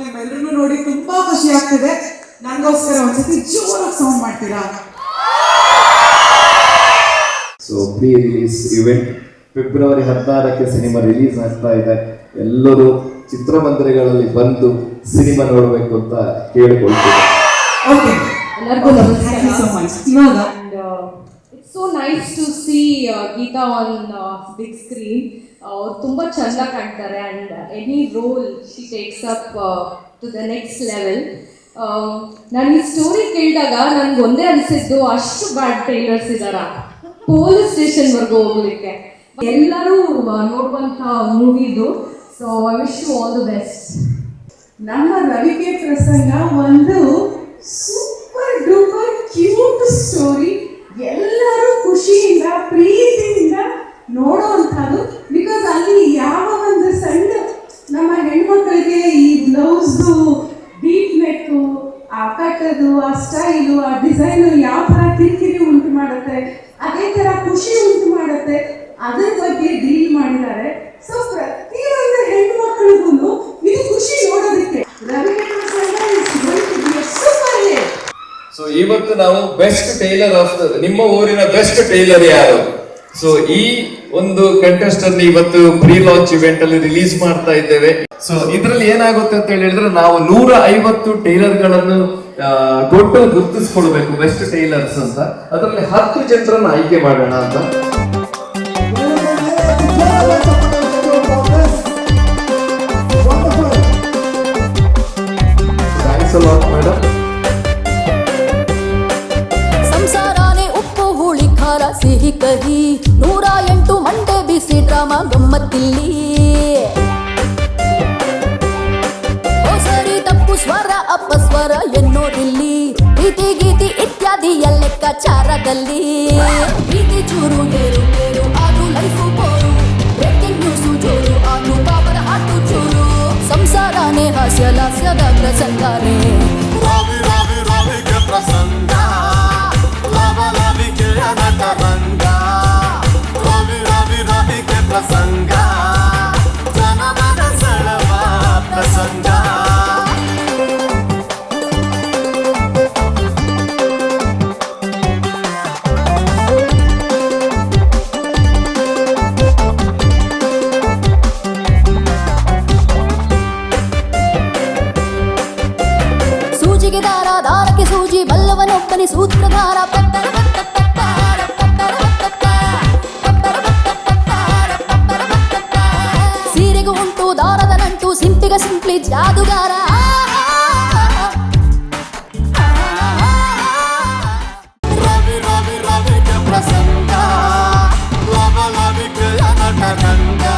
ನಿಮ್ಮೆಲ್ಲರೂ ನೋಡಿ ತುಂಬಾ ಖುಷಿ ಆಗ್ತಿದೆ. ನನಗೋಸ್ಕರ ಒಂದ್ಸತಿ ಜೋರಾಗಿ ಸೌಂಡ್ ಮಾಡ್ತೀರಾ? So pre release event February ಹದಿನಾರಕ್ಕೆ ಸಿನಿಮಾ ರಿಲೀಸ್ ಆಗ್ತಾ ಇದೆ. ಎಲ್ಲರೂ ಚಿತ್ರಮಂದಿರಗಳಲ್ಲಿ ಬಂದು ಸಿನಿಮಾ ನೋಡಬೇಕು ಅಂತ ಕೇಳಿಕೊಳ್ತೀವಿ ಓಕೆ ಎಲ್ಲರಿಗೂ ಥ್ಯಾಂಕ್ ಯು ಸೋ ಮಚ್ ಇವಾಗ And to see Geetha on big screen. ಅವ್ರು ತುಂಬ ಚೆಂದ ಕಾಣ್ತಾರೆ and any role she takes up to the next level ನಾನು ಈ ಸ್ಟೋರಿ ಕೇಳಿದಾಗ ನನಗೆ ಒಂದೇ ಅನಿಸಿದ್ದು ಅಷ್ಟು ಬ್ಯಾಡ್ ಟ್ರೈಲರ್ಸ್ ಇದ್ದಾರ ಪೊಲೀಸ್ ಸ್ಟೇಷನ್ವರೆಗೂ ಹೋಗ್ಲಿಕ್ಕೆ. ಎಲ್ಲರೂ ನೋಡುವಂಥ ಮೂವಿದು so I wish you all the best ನಮ್ಮ ರವಿಕೆ ಪ್ರಸಂಗ ಒಂದು ಸೂಪರ್ ಡೂಪರ್ ಕ್ಯೂಟ್ ಸ್ಟೋರಿ ಎಲ್ಲರೂ ಖುಷಿಯಿಂದ ಪ್ರೀತಿಯಿಂದ ನೋಡುವಂಥದ್ದು ಬಿಕಾಸ್ ಅಲ್ಲಿ ಯಾವ ಒಂದು ಸಣ್ಣ ನಮ್ಮ ಹೆಣ್ಮಕ್ಳಿಗೆ ಈ ಬ್ಲೌಸ್ದು ಡೀಪ್ ನೆಕ್ಕು ಆ ಕಟ್ಟದು ಆ ಸ್ಟೈಲು, ಆ ಡಿಸೈನು ಯಾವ ಥರ ಕಿರಿಕಿರಿ ಉಂಟು ಮಾಡುತ್ತೆ, ಅದೇ ಥರ ಖುಷಿ ಉಂಟು ಮಾಡುತ್ತೆ, ಅದ್ರ ಬಗ್ಗೆ ಡೀಲ್ ಮಾಡಿದ್ದಾರೆ. ಸೊ ಪ್ರತಿಯೊಂದು ಮಕ್ಕಳಿಗೂ ಇದು ಖುಷಿ ನೋಡೋದಕ್ಕೆ. ಸೊ ಇವತ್ತು ನಾವು ಬೆಸ್ಟ್ ಟೈಲರ್ ಆಫ್ ನಿಮ್ಮ ಊರಿನ ಬೆಸ್ಟ್ ಟೈಲರ್ ಯಾರು? ಸೊ ಈ ಒಂದು ಕಂಟೆಸ್ಟ್ ಅನ್ನು ಇವತ್ತು ಪ್ರೀ ಲಾಂಚ್ ಇವೆಂಟ್ ಅಲ್ಲಿ ರಿಲೀಸ್ ಮಾಡ್ತಾ ಇದ್ದೇವೆ. ಸೊ ಇದರಲ್ಲಿ ಏನಾಗುತ್ತೆ ಅಂತ ಹೇಳಿದ್ರೆ ನಾವು ನೂರ ಐವತ್ತು ಟೈಲರ್ ಆ, ಗುರುತಿಸ್ಕೊಳ್ಬೇಕು ಬೆಸ್ಟ್ ಟೈಲರ್ಸ್ ಅಂತ. ಅದರಲ್ಲಿ ಹತ್ತು ಜನರನ್ನ ಆಯ್ಕೆ ಮಾಡೋಣ ಅಂತ. ಸಂಸಾರಾನೇ ಉಪ್ಪು ಹುಳಿ ಖಾರ ಸಿಹಿ ಕಹಿ. ನೂರ ಎಂಟು ಮಂಡೆ ಬಿಸಿ ಡ್ರಾಮಾ ಗಮ್ಮತ್ತಿಲ್ಲಿ. ಓ ಸರಿ ತಪ್ಪು ಸ್ವರ ಅಪ್ಪ ಎನ್ನೋದಿಲ್ಲಿ ಪ್ರೀತಿ ಗೀತಿ ಇತ್ಯಾದಿ ಲೆಕ್ಕಾಚಾರದಲ್ಲಿ ಪ್ರೀತಿ ಚೂರು ಏರು ಏರು ಅದು ಲೈಫು ಬೋರು ಬ್ರೇಕಿಂಗ್ ನ್ಯೂಸು ಜೋರು ಅದು ಪಾಪದ ಹಾಟು ಚೂರು ಸಂಸಾರನೇ ಹಾಸ್ಯ ಲಾಸ್ಯದ ಪ್ರಸಂಗಾನೇ ರವಿ ರವಿ ರವಿಗೆ ಪ್ರಸಂಗ ಲವ ಲವಿಗೆ ನಟರಂಗ ರವಿ ರವಿ ರವಿಗೆ ಪ್ರಸಂಗ తిరిగి దారా దారకి సూజి బల్లవనొక్కని సూత్రధార. పెట్టర సీరిగు ఉంటూ దారదనంటూ సింపిగా సింప్లి జాదుగారా. ప్రసంగ లవ లవిక అనటనంగా.